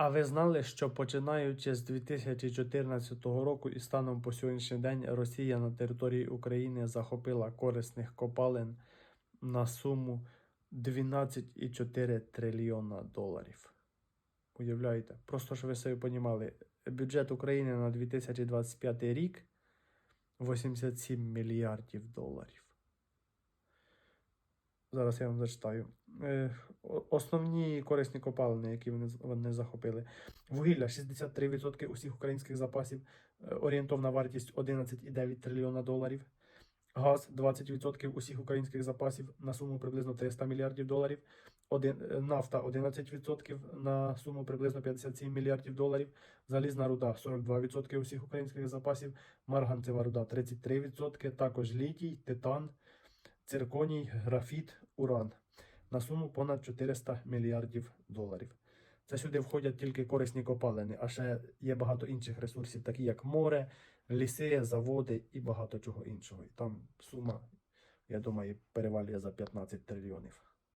А ви знали, що починаючи з 2014 року і станом по сьогоднішній день Росія на території України захопила корисних копалин на суму 12,4 трильйона доларів. Уявляєте? Просто щоб ви собі понімали, бюджет України на 2025 рік 87 мільярдів доларів. Зараз я вам зачитаю. Е, Основні корисні копалини, які вони, вони захопили. Вугілля 63% усіх українських запасів, е, орієнтовна вартість 11,9 трильйона доларів. Газ 20% усіх українських запасів на суму приблизно 300 мільярдів доларів. Один, е, нафта 11% на суму приблизно 57 мільярдів доларів. Залізна руда 42% усіх українських запасів. Марганцева руда 33%. Також літій, титан, цирконій, графіт, уран на суму понад 400 мільярдів доларів. Це сюди входять тільки корисні копалини, а ще є багато інших ресурсів, такі як море, ліси, заводи і багато чого іншого. І там сума, я думаю, перевалює за 15 трильйонів.